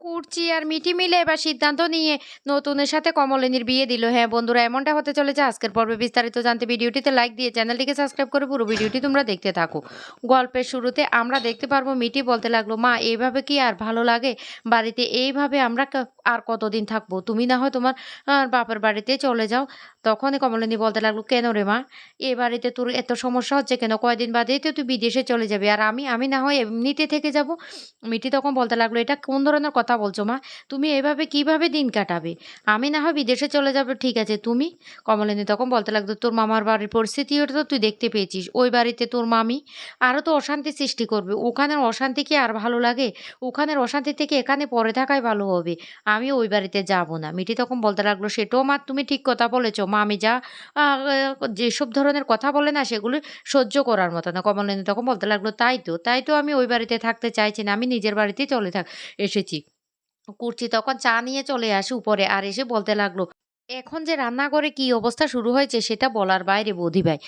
কুর্চি আর মিঠি মিলে এবার সিদ্ধান্ত নিয়ে নতুনের সাথে কমলিনীর বিয়ে দিল। হ্যাঁ বন্ধুরা, এমনটা হতে চলেছে। আজকের পর্বে বিস্তারিত জানতে ভিডিওটিতে লাইক দিয়ে চ্যানেলটিকে সাবস্ক্রাইব করে পুরো ভিডিওটি তোমরা দেখতে থাকো। গল্পের শুরুতে আমরা দেখতে পারব, মিঠি বলতে লাগল, মা, এইভাবে কি আর ভালো লাগে? বাড়িতে এইভাবে আমরা আর কতদিন থাকব? তুমি না হয় তোমার বাপের বাড়িতে চলে যাও। তখনই কমলিনী বলতে লাগল, কেন রে মা? এ বাড়িতে তোর এত সমস্যা হচ্ছে কেন? কয়দিন বাদেই তো তুই বিদেশে চলে যাবি। আর আমি আমি না হয় এমনিতে থেকে যাব? মিঠি তখন বলতে লাগল, এটা কোন ধরনের কথা? বলছো মা? তুমি এভাবে কীভাবে দিন কাটাবে? আমি না হয় বিদেশে চলে যাব, ঠিক আছে, তুমি? কমলিনী তখন বলতে লাগতো তোর মামার বাড়ির পরিস্থিতিও তো তুই দেখতে পেয়েছিস। ওই বাড়িতে তোর মামি আরও তো অশান্তি সৃষ্টি করবে। ওখানের অশান্তি কি আর ভালো লাগে? ওখানের অশান্তি থেকে এখানে পরে থাকাই ভালো হবে। আমি ওই বাড়িতে যাব না। মিটি তখন বলতে লাগল, সেটাও মা, তুমি ঠিক কথা বলেছ। মা আমি যা যেসব ধরনের কথা বলে না, সেগুলো সহ্য করার মতো না। কমলিনী তখন বলতে লাগল, তাই তো তাই তো আমি ওই বাড়িতে থাকতে চাইছি না। আমি নিজের বাড়িতেই চলে থাক, এসেছি। কুর্চি তখন চা নিয়ে চলে আসে উপরে আর এসে বলতে লাগল এখন যে রান্নাঘরে কি অবস্থা শুরু হয়েছে সেটা বলার বাইরে, বৌদি ভাই।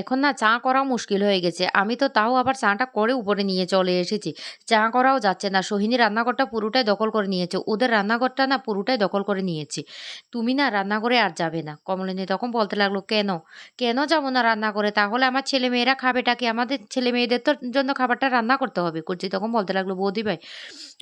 এখন না চা করাও মুশকিল হয়ে গেছে। আমি তো তাও আবার চাটা করে উপরে নিয়ে চলে এসেছি। চা করাও যাচ্ছে না। সোহিনী রান্নাঘরটা পুরোটাই দখল করে নিয়েছে। ওদের রান্নাঘরটা না পুরোটাই দখল করে নিয়েছে। তুমি না রান্নাঘরে আর যাবে না। কমলিনী তখন বলতে লাগল, কেন? কেন যাব না রান্না করে তাহলে আমার ছেলে মেয়েরা খাবেটা কি? আমাদের ছেলে মেয়েদের তো জন্য খাবারটা রান্না করতে হবে। কুর্চি তখন বলতে লাগল, বৌদি ভাই,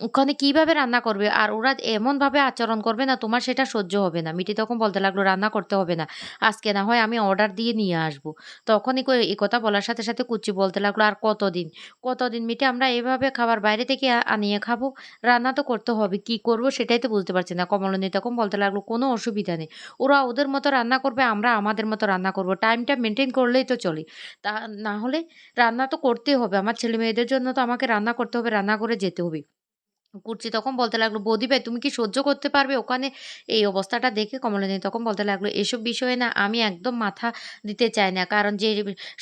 ওখানে কীভাবে রান্না করবে? আর ওরা এমনভাবে আচরণ করবে না, তোমার সেটা সহ্য হবে না। মিটি তখন বলতে লাগল, রান্না করতে হবে না। আজকে না হয় আমি অর্ডার দিয়ে নিয়ে আসব। তখনই এই কথা বলার সাথে সাথে কুচি বলতে লাগল, আর কতদিন? কতদিন মিটে আমরা এভাবে খাবার বাইরে থেকে আনিয়ে খাব। রান্না তো করতে হবে, কি করব সেটাই তো বুঝতে পারছি না। কমলনী তখন বলতে লাগল, কোনো অসুবিধা নেই। ওরা ওদের মতো রান্না করবে, আমরা আমাদের মতো রান্না করব। টাইমটা মেনটেন করলেই তো চলে। তা, না হলে রান্না তো করতেই হবে। আমার ছেলে মেয়েদের জন্য তো আমাকে রান্না করতে হবে রান্না করে যেতে হবে। কুর্চি তখন বলতে লাগল, বৌদি ভাই, তুমি কি সহ্য করতে পারবে? ওখানে এই অবস্থাটা দেখে কমলিনী তখন বলতে লাগল, এসব বিষয়ে না আমি একদম মাথা দিতে চাই না। কারণ যে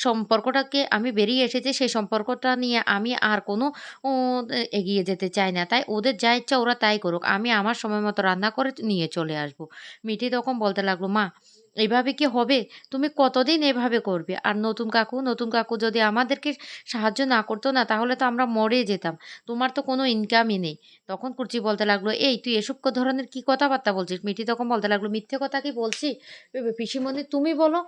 সম্পর্কটাকে আমি বেরিয়ে এসেছি, সেই সম্পর্কটা নিয়ে আমি আর কোনো এগিয়ে যেতে চাই না। তাই ওদের যা ইচ্ছা ওরা তাই করুক। আমি আমার সময় মতো রান্না করে নিয়ে চলে আসব। মিঠি তখন বলতে লাগল, মা এভাবে কি হবে? তুমি কতদিন এভাবে করবে? আর নতুন কাকু নতুন কাকু যদি আমাদেরকে সাহায্য না করতো না, তাহলে তো আমরা মরে যেতাম। তোমার তো কোনো ইনকামই নেই। তখন কুর্চি বলতে লাগল, এই, তুই এসব ধরনের কি কথাবার্তা বলছিস? মিঠি তখন বলতে লাগল, মিথ্যে কথা কি বলছি? পিসিমণি, তুমি বলো,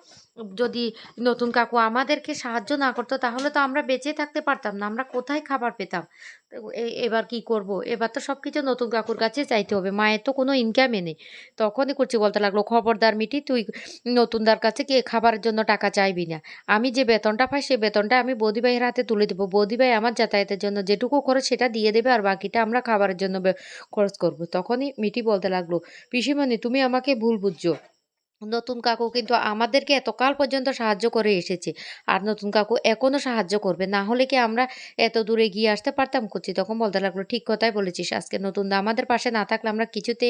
যদি নতুন কাকু আমাদেরকে সাহায্য না করতো, তাহলে তো আমরা বেঁচে থাকতে পারতাম না, আমরা কোথায় খাবার পেতাম? এবার কি করব? এবার তো সব কিছু নতুন কাকুর কাছে চাইতে হবে। মায়ের তো কোনো ইনকামই নেই। তখনই করছি বলতে লাগল, খবরদার মিটি তুই নতুনদার কাছে কি খাবারের জন্য টাকা চাইবি না। আমি যে বেতনটা পাই সেই বেতনটা আমি বৌদিভাইয়ের হাতে তুলে দেবো। বৌদিভাই আমার যাতায়াতের জন্য যেটুকু খরচ, সেটা দিয়ে দেবে আর বাকিটা আমরা খাবারের জন্য খরচ করব। তখনই মিটি বলতে লাগল, পিসিমণি, তুমি আমাকে ভুল বুঝছ। নতুন কাকু কিন্তু আমাদেরকে এতকাল পর্যন্ত সাহায্য করে এসেছে। আর নতুন কাকু এখনও সাহায্য করবে। না হলে কি আমরা এত দূরে গিয়ে আসতে পারতাম? কুচি তখন বলতে লাগল, ঠিক কথাই বলেছিস। আজকে নতুন আমাদের পাশে না থাকলে আমরা কিছুতে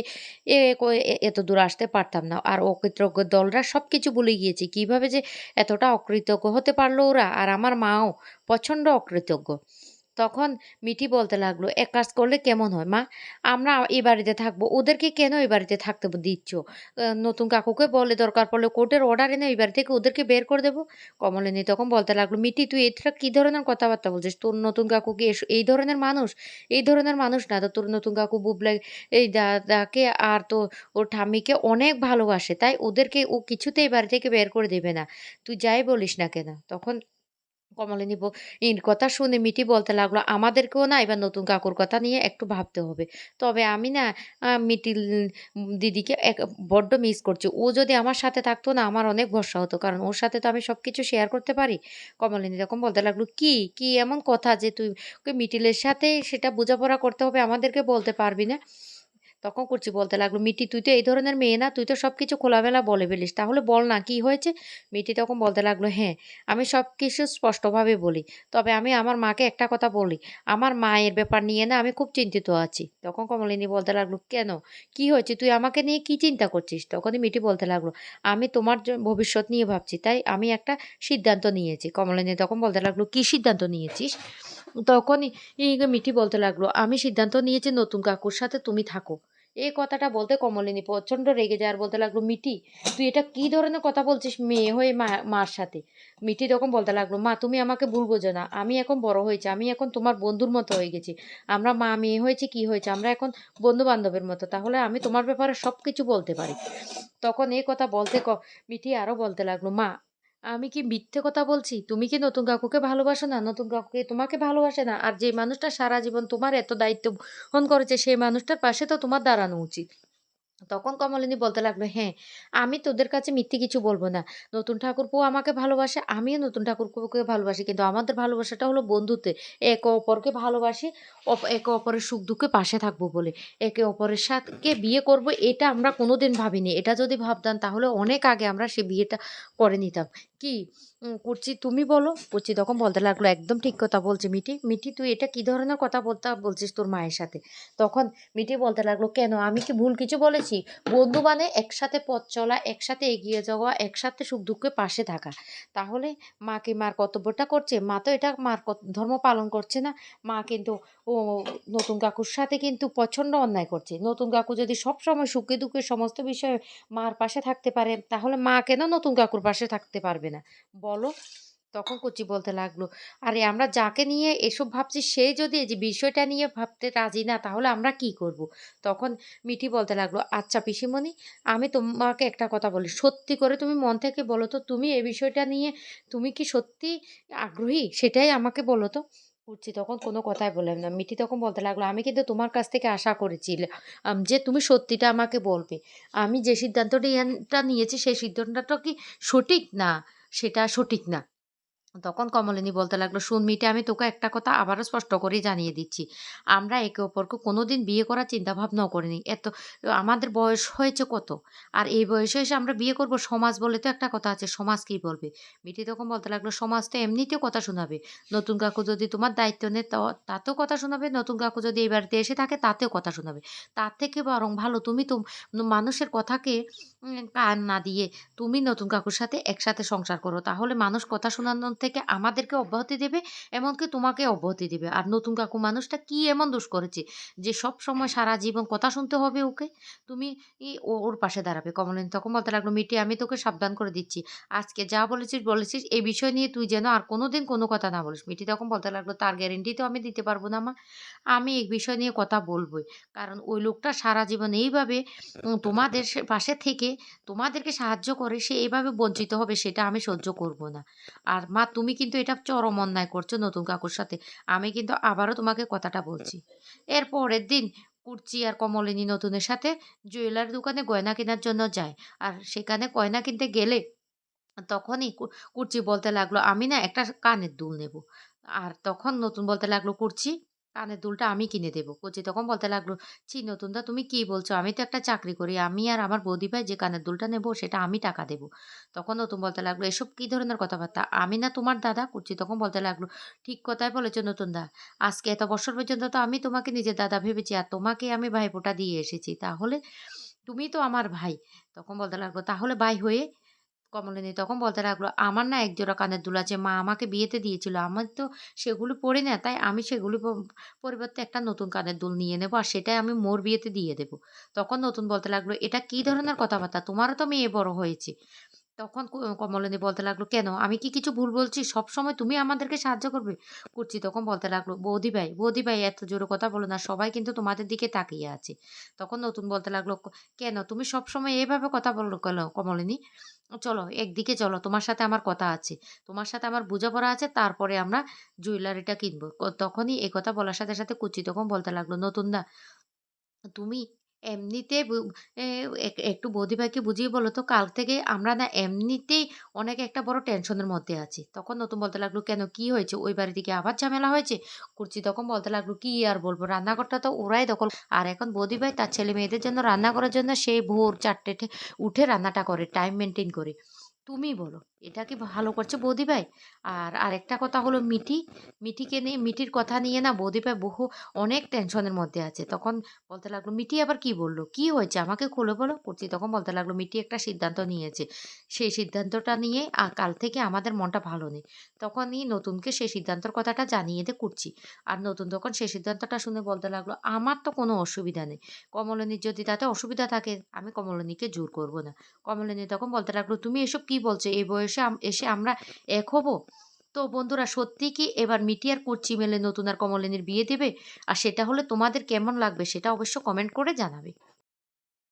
এত দূর আসতে পারতাম না। আর অকৃতজ্ঞ দলরা সব কিছু ভুলে গিয়েছে। কীভাবে যে এতটা অকৃতজ্ঞ হতে পারল ওরা? আর আমার মাও প্রচণ্ড অকৃতজ্ঞ। তখন মিঠি বলতে লাগল, এক কাজ করলে কেমন হয়, মা? আমরা এই বাড়িতে থাকব। ওদেরকে কেন এই বাড়িতে থাকতে দিচ্ছ? নতুন কাকুকে বলে দরকার পড়লে কোর্টের অর্ডার এনে এই বাড়ি থেকে ওদেরকে বের করে দেবো? কমলিনী তখন বলতে লাগল মিটি তুই এটা কি ধরনের কথাবার্তা বলছিস? তোর নতুন কাকুকে এই ধরনের মানুষ? এই ধরনের মানুষ না তো তোর নতুন কাকু বুবলে, এই দাদাকে আর তো ওর ঠাম্মিকে অনেক ভালোবাসে। তাই ওদেরকে ও কিছুতেই বাড়ি থেকে বের করে দেবে না। তুই যাই বলিস না কেন? তখন কমলিনী এর কথা শুনে মিটি বলতে লাগল, আমাদেরকেও না এবার নতুন কাকুর কথা নিয়ে একটু ভাবতে হবে। তবে আমি না মিটিল দিদিকে এক, বড্ড মিস করছি। ও যদি আমার সাথে থাকতো না, আমার অনেক ভরসা হতো। কারণ ওর সাথে তো আমি সব কিছু শেয়ার করতে পারি। কমলিনী তখন বলতে লাগল, কি কি এমন কথা যে তুই মিটিলের সাথে সেটা বোঝাপড়া করতে হবে? আমাদেরকে বলতে পারবি না? তখন করছি বলতে লাগল মিটি তুই তো এই ধরনের মেয়ে না, তুই তো সব কিছু খোলামেলা বলে ফেলিস। তাহলে বল না, কি হয়েছে? মিটি তখন বলতে লাগল হ্যাঁ আমি সব কিছু স্পষ্টভাবে বলি। তবে আমি আমার মাকে একটা কথা বলি, আমার মায়ের ব্যাপার নিয়ে না আমি খুব চিন্তিত আছি। তখন কমলিনী বলতে লাগল, কেন? কি হয়েছে? তুই আমাকে নিয়ে কি চিন্তা করছিস? তখনই মিটি বলতে লাগল, আমি তোমার ভবিষ্যৎ নিয়ে ভাবছি, তাই আমি একটা সিদ্ধান্ত নিয়েছি। কমলিনী তখন বলতে লাগল, কি সিদ্ধান্ত নিয়েছিস? তখনই মিটি বলতে লাগল, আমি সিদ্ধান্ত নিয়েছি নতুন কাকুর সাথে তুমি থাকো। এই কথাটা বলতে কমলিনী প্রচণ্ড রেগে যায় আর বলতে লাগল, মিটি, তুই এটা কি ধরনের কথা বলছিস মেয়ে হয়ে মা, মার সাথে? মিটি তখন বলতে লাগল, মা, তুমি আমাকে ভুল বোঝো না। আমি এখন বড় হয়েছি। আমি এখন তোমার বন্ধুর মতো হয়ে গেছি। আমরা মা মেয়ে হয়েছি, কি হয়েছে? আমরা এখন বন্ধু বান্ধবের মতো। তাহলে আমি তোমার ব্যাপারে সব কিছু বলতে পারি। তখন এই কথা বলতে ক মিঠি আরও বলতে লাগল, মা আমি কি মিথ্যে কথা বলছি? তুমি কি নতুন কাকুকে ভালোবাসো না? নতুন কাকুকে তোমাকে ভালোবাসে না? আর যে মানুষটা সারা জীবন তোমার এত দায়িত্ব বহন করেছে, সেই মানুষটার পাশে তো তোমার দাঁড়ানো উচিত। তখন কমলিনী বলতে লাগল হ্যাঁ আমি তোদের কাছে মিথ্যে কিছু বলব না। নতুন ঠাকুরপু আমাকে ভালোবাসে, আমিও নতুন ঠাকুরপোকে ভালোবাসি। কিন্তু আমাদের ভালোবাসাটা হলো বন্ধুত্বে। একে অপরকে ভালোবাসি একে অপরের সুখ দুঃখে পাশে থাকব বলে। একে অপরের সাথে বিয়ে করব, এটা আমরা কোনোদিন ভাবিনি। এটা যদি ভাবতাম, তাহলে অনেক আগে আমরা সে বিয়েটা করে নিতাম। কি? কুর্চি তুমি বলো। কুর্চি তখন বলতে লাগল, একদম ঠিক কথা বলছে মিটি মিটি তুই এটা কি ধরনের কথা বলতে বলছিস তোর মায়ের সাথে? তখন মিটি বলতে লাগল, কেন? আমি কি ভুল কিছু বলেছি? বন্ধু মানে একসাথে পথ চলা, একসাথে এগিয়ে যাওয়া, একসাথে সুখ দুঃখে পাশে থাকা। তাহলে মা কি মার কর্তব্যটা করছে? মা তো এটা মার ধর্ম পালন করছে না। মা কিন্তু, ও নতুন কাকুর সাথে কিন্তু প্রচণ্ড অন্যায় করছে। নতুন কাকু যদি সব সময় সুখে দুঃখে সমস্ত বিষয়ে মার পাশে থাকতে পারে, তাহলে মা কেন নতুন কাকুর পাশে থাকতে পারবে? না। বলো, তখন কচি বলতে লাগল, আরে আমরা যাকে নিয়ে এসব ভাবছি, সে যদি এই যে বিষয়টা নিয়ে ভাবতে রাজি না, তাহলে আমরা কি করব? তখন মিঠি বলতে লাগল আচ্ছা পিসিমণি, আমি তোমাকে একটা কথা বলি। সত্যি করে তুমি মন থেকে বলো তো, তুমি এই বিষয়টা নিয়ে তুমি কি সত্যি আগ্রহী? সেটাই আমাকে বলো তো। উঠছি তখন কোনো কথাই বললাম না। মিঠি তখন বলতে লাগল, আমি কিন্তু তোমার কাছ থেকে আশা করেছিলাম যে তুমি সত্যিটা আমাকে বলবে। আমি যে সিদ্ধান্তটা নিয়েছি, সেই সিদ্ধান্তটা কি সঠিক না? সেটা সঠিক না। তখন কমলিনী বলতে লাগল, শুন মিটে আমি তোকে একটা কথা আবারও স্পষ্ট করে জানিয়ে দিচ্ছি। আমরা একে অপরকে কোনোদিন বিয়ে করার চিন্তা ভাবনাও করিনি। এত, আমাদের বয়স হয়েছে কত? আর এই বয়সে এসে আমরা বিয়ে করব সমাজ বলে তো একটা কথা আছে, সমাজ কি বলবে? মিটি তখন বলতে লাগল, সমাজ তো এমনিতেও কথা শোনাবে। নতুন কাকু যদি তোমার দায়িত্ব নেয় তাতেও কথা শোনাবে। নতুন কাকু যদি এই বাড়িতে এসে থাকে, তাতেও কথা শোনাবে। তার থেকে বরং ভালো তুমি তো মানুষের কথাকে কান না দিয়ে তুমি নতুন কাকুর সাথে একসাথে সংসার করো। তাহলে মানুষ কথা শোনানোর থেকে আমাদেরকে অব্যাহতি দেবে, এমনকি তোমাকে অব্যাহতি দেবে। আর নতুন কাকু মানুষটা কি এমন দোষ করেছে যে সব সময় সারা জীবন কথা শুনতে হবে ওকে? তুমি ওর পাশে দাঁড়াবে। কমলিনী তখন বলতে লাগল, মিটি, আমি তোকে সাবধান করে দিচ্ছি। আজকে যা বলেছিস বলেছিস, এই বিষয় নিয়ে তুই যেন আর কোনো দিন কোনো কথা না বলিস। মিটি তখন বলতে লাগল, তার গ্যারেন্টি তো আমি দিতে পারব না মা। আমি এই বিষয় নিয়ে কথা বলবোই। কারণ ওই লোকটা সারা জীবন এইভাবে তোমাদের পাশে থেকে তোমাদেরকে সাহায্য করে, সে এভাবে বঞ্চিত হবে, সেটা আমি সহ্য করব না। আর মা তুমি কিন্তু এটা চরম অন্যায় করছ নতুন কাকুর সাথে। আমি কিন্তু আবারও তোমাকে কথাটা বলছি। এর পরের দিন কুর্চি আর কমলিনী নতুনের সাথে জুয়েলারি দোকানে গয়না কেনার জন্য যায়। আর সেখানে গয়না কিনতে গেলে তখনই কুর্চি বলতে লাগল, আমি না একটা কানের দুল নেব। আর তখন নতুন বলতে লাগল, কুর্চি কানের দুলটা আমি কিনে দেবো। কুচি তখন বলতে লাগল, ছি, নতুনদা, তুমি কি বলছো? আমি তো একটা চাকরি করি। আমি আর আমার বৌদি ভাই যে কানের দুলটা নেব, সেটা আমি টাকা দেবো। তখন নতুন বলতে লাগল, এসব কি ধরনের কথাবার্তা? আমি না তোমার দাদা কুচি তখন বলতে লাগল, ঠিক কথাই বলেছ নতুন দা আজকে এত বছর পর্যন্ত তো আমি তোমাকে নিজের দাদা ভেবেছি, আর তোমাকে আমি ভাইফোঁটা দিয়ে এসেছি। তাহলে তুমি তো আমার ভাই। তখন বলতে লাগল, তাহলে ভাই হয়ে কমলিনী তখন বলতে লাগল আমার না একজোড়া কানের দুল আছে মা আমাকে বিয়েতে দিয়েছিল আমার তো সেগুলো পরি না তাই আমি সেগুলি পরিবর্তে একটা নতুন কানের দুল নিয়ে নেব আর সেটাই আমি মোর বিয়েতে দিয়ে দেবো। তখন নতুন বলতে লাগল এটা কি ধরনের কথাবার্তা? তোমারও তো মেয়ে বড় হয়েছে। তখন কমলিনী বলতে লাগল, কেন? আমি কি কিছু ভুল বলছি? সব সময় তুমি আমাদেরকে সাহায্য করবে? কুর্চি তখন বলতে লাগল, বৌদি ভাই বৌদি ভাই এত জোরে কথা বলো না, সবাই কিন্তু তোমাদের দিকে তাকিয়ে আছে। তখন নতুন বলতে লাগল কেন? তুমি সব সময় এভাবে কথা বলো কেন, কমলিনী? চলো, একদিকে চলো, তোমার সাথে আমার কথা আছে। তোমার সাথে আমার বোঝাপড়া আছে, তারপরে আমরা জুয়েলারিটা কিনবো। তখনই এ কথা বলার সাথে সাথে কুচি তখন বলতে লাগল, নতুন দা তুমি এমনিতে এক- একটু বৌদি ভাইকে বুঝিয়ে বলো তো, কাল থেকে আমরা না এমনিতেই অনেক একটা বড় টেনশনের মধ্যে আছি। তখন নতুন বলতে লাগল, কেন, কি হয়েছে? ওই বাড়ি থেকে আবার ঝামেলা হয়েছে? কুর্চি তখন বলতে লাগল, কি আর বলব? রান্নাঘরটা তো ওরাই দখল আর এখন বৌদি ভাই তার ছেলে মেয়েদের জন্য রান্না করার জন্য সেই ভোর চারটে উঠে রান্নাটা করে, টাইম মেনটেন করে। তুমি বলো। এটা কি ভালো করছে বৌদি ভাই? আর আরেকটা কথা হলো মিঠি। মিঠিকে নিয়ে, মিঠির কথা নিয়ে না বৌদি ভাই বহু, অনেক টেনশনের মধ্যে আছে। তখন বলতে লাগল, মিঠি আবার কি বলল? কি হয়েছে? আমাকে খুলে বলো। করছি। তখন বলতে লাগল, মিঠি একটা সিদ্ধান্ত নিয়েছে। সেই সিদ্ধান্তটা নিয়ে আ- কাল থেকে আমাদের মনটা ভালো নেই। তখনই নতুনকে সেই সিদ্ধান্তর কথাটা জানিয়ে দিয়ে করছি। আর নতুন তখন সেই সিদ্ধান্তটা শুনে বলতে লাগল, আমার তো কোনো অসুবিধা নেই। কমলিনীর যদি তাতে অসুবিধা থাকে, আমি কমলিনীকে জোর করব না। কমলিনী তখন বলতে লাগল, তুমি এসব কি বলছো? এই বয়সে আম- এসে আমরা এক হব। তো বন্ধুরা, সত্যি কি এবার মিটিয়ার আর কুচি মেলে নতুন আর কমলিনীর বিয়ে দেবে? আর সেটা হলে তোমাদের কেমন লাগবে সেটা অবশ্য কমেন্ট করে জানাবে।